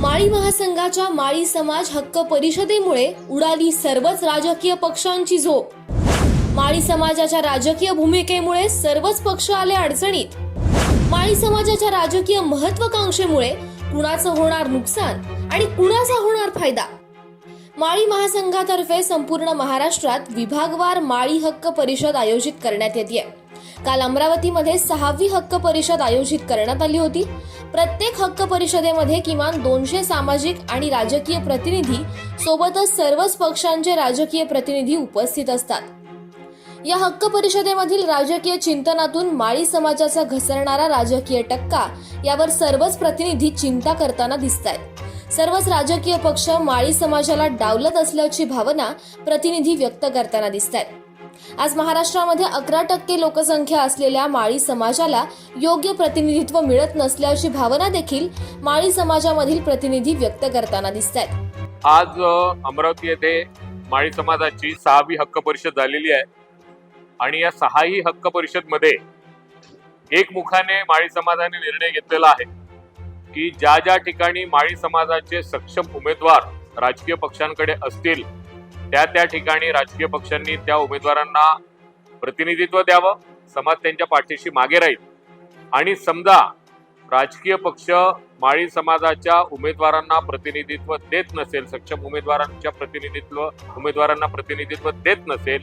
माळी महासंघाच्या माळी समाज हक्क परिषदेमुळे उडाली सर्वच राजकीय पक्षांची झोप. माळी समाजाच्या राजकीय भूमिकेमुळे सर्वच पक्ष आले अडचणीत. माळी समाजाच्या राजकीय महत्वाकांक्षेमुळे कुणाचं होणार नुकसान आणि कुणाचा होणार फायदा? माळी महासंघातर्फे संपूर्ण महाराष्ट्रात विभागवार माळी हक्क परिषद आयोजित करण्यात येते काल अमरावतीमध्ये सहावी हक्क परिषद आयोजित करण्यात आली होती. प्रत्येक हक्क परिषदेमध्ये किमान दोनशे सामाजिक आणि राजकीय प्रतिनिधी सोबतच सर्वच पक्षांचे राजकीय प्रतिनिधी उपस्थित असतात. या हक्क परिषदेमधील राजकीय चिंतनातून माळी समाजाचा घसरणारा राजकीय टक्का यावर सर्वच प्रतिनिधी चिंता करताना दिसत आहेत सर्वच राजकीय पक्ष माळी समाजाला डावलत असल्याची भावना प्रतिनिधी व्यक्त करताना दिसत आहेत आज महाराष्ट्रामध्ये अकरा टक्के लोकसंख्या असलेल्या माळी समाजाला योग्य प्रतिनिधित्व मिळत नसल्याची भावना देखील माळी समाजामधील प्रतिनिधी व्यक्त करताना दिसत आहेत आज अमरावती येथे माळी समाजाची सहावी हक्क परिषद झालेली आहे. आणि या सहाही हक्क परिषदमध्ये एकमुखाने माळी समाजाने निर्णय घेतलेला आहे की ज्या ज्या ठिकाणी माळी समाजाचे सक्षम उमेदवार राजकीय पक्षांकडे असतील त्या त्या ठिकाणी राजकीय पक्षांनी त्या उमेदवारांना प्रतिनिधित्व द्यावं समाज त्यांच्या पाठीशी मागे राहील. आणि समजा राजकीय पक्ष माळी समाजाच्या उमेदवारांना प्रतिनिधित्व देत नसेल सक्षम उमेदवारांच्या प्रतिनिधित्व उमेदवारांना प्रतिनिधित्व देत नसेल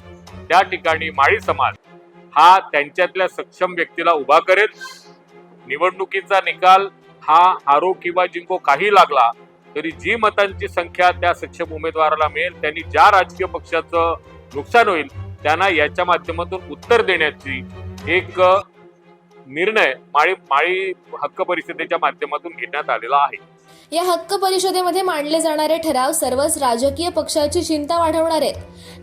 त्या ठिकाणी माळी समाज हा त्यांच्यातल्या सक्षम व्यक्तीला उभा करेल. निवडणुकीचा निकाल हा हारो किंवा जिंको काही लागला तरी जी मतांची संख्या त्या सक्षम उमेदवाराला मिळेल त्यांनी ज्या राजकीय पक्षाचं नुकसान होईल त्यांना याच्या माध्यमातून उत्तर देण्याची एक निर्णय माळी माळी हक्क परिषदेच्या माध्यमातून घेण्यात आलेला आहे. या हक्क परिषदेमध्ये मांडले जाणारे ठराव सर्वच राजकीय पक्षाची चिंता वाढवणार आहेत.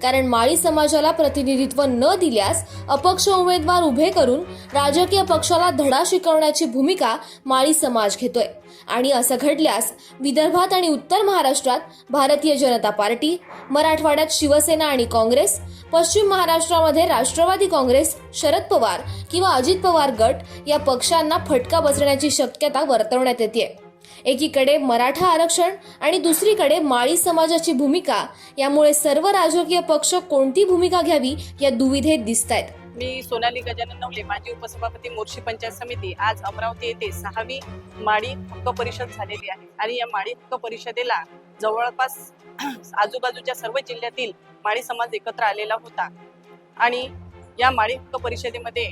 कारण माळी समाजाला प्रतिनिधित्व न दिल्यास अपक्ष उमेदवार उभे करून राजकीय पक्षाला धडा शिकवण्याची भूमिका माळी समाज घेतोय. आणि असं घडल्यास विदर्भात आणि उत्तर महाराष्ट्रात भारतीय जनता पार्टी मराठवाड्यात शिवसेना आणि काँग्रेस पश्चिम महाराष्ट्रामध्ये राष्ट्रवादी काँग्रेस शरद पवार किंवा अजित पवार गट या पक्षांना फटका बसण्याची शक्यता वर्तवण्यात येते एकीकडे मराठा आरक्षण आणि दुसरीकडे माळी समाजाची भूमिका. यामुळे सर्व राजकीय पक्ष कोणती भूमिका घ्यावी या दुविधेत दिसत आहेत मी सोनाली गजानन नवले माजी उपसभापती मोर्शी पंचायत समिती. आज अमरावती येथे सहावी माळी हक्क परिषद झालेली आहे. आणि या माळी हक्क परिषदेला जवळपास आजूबाजूच्या सर्व जिल्ह्यातील माळी समाज एकत्र आलेला होता. आणि या माळी हक्क परिषदेमध्ये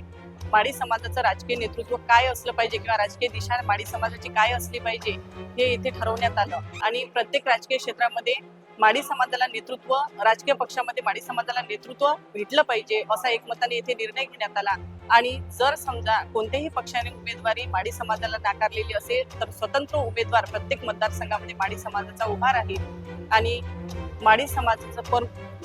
माळी समाजाचं राजकीय नेतृत्व काय असलं पाहिजे किंवा राजकीय दिशा माळी समाजाची काय असली पाहिजे हे इथे ठरवण्यात आलं. आणि प्रत्येक राजकीय क्षेत्रामध्ये माळी समाजाला नेतृत्व राजकीय पक्षामध्ये माळी समाजाला नेतृत्व भेटलं पाहिजे असा एकमताने येथे निर्णय घेण्यात आला. आणि जर समजा कोणत्याही पक्षाने उमेदवारी माळी समाजाला नाकारलेली असेल तर स्वतंत्र उमेदवार प्रत्येक मतदारसंघामध्ये माळी समाजाचा उभा राहील आणि माळी समाजाचं पर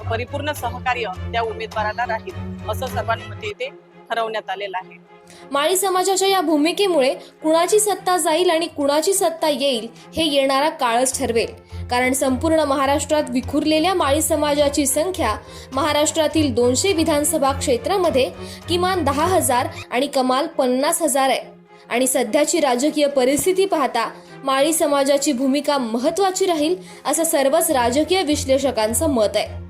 परिपूर्ण सहकार्य त्या उमेदवाराला राहील असं सर्वांमध्ये येथे ठरवण्यात आलेलं आहे. माळी समाजाच्या या भूमिकेमुळे कुणाची सत्ता जाईल आणि कुणाची सत्ता येईल हे येणारा काळच ठरवेल. कारण संपूर्ण महाराष्ट्रात विखुरलेल्या माळी समाजाची संख्या महाराष्ट्रातील दोनशे विधानसभा क्षेत्रामध्ये किमान दहा हजार आणि कमाल पन्नास हजार आहे. आणि सध्याची राजकीय परिस्थिती पाहता माळी समाजाची भूमिका महत्वाची राहील असं सर्वच राजकीय विश्लेषकांचं मत आहे.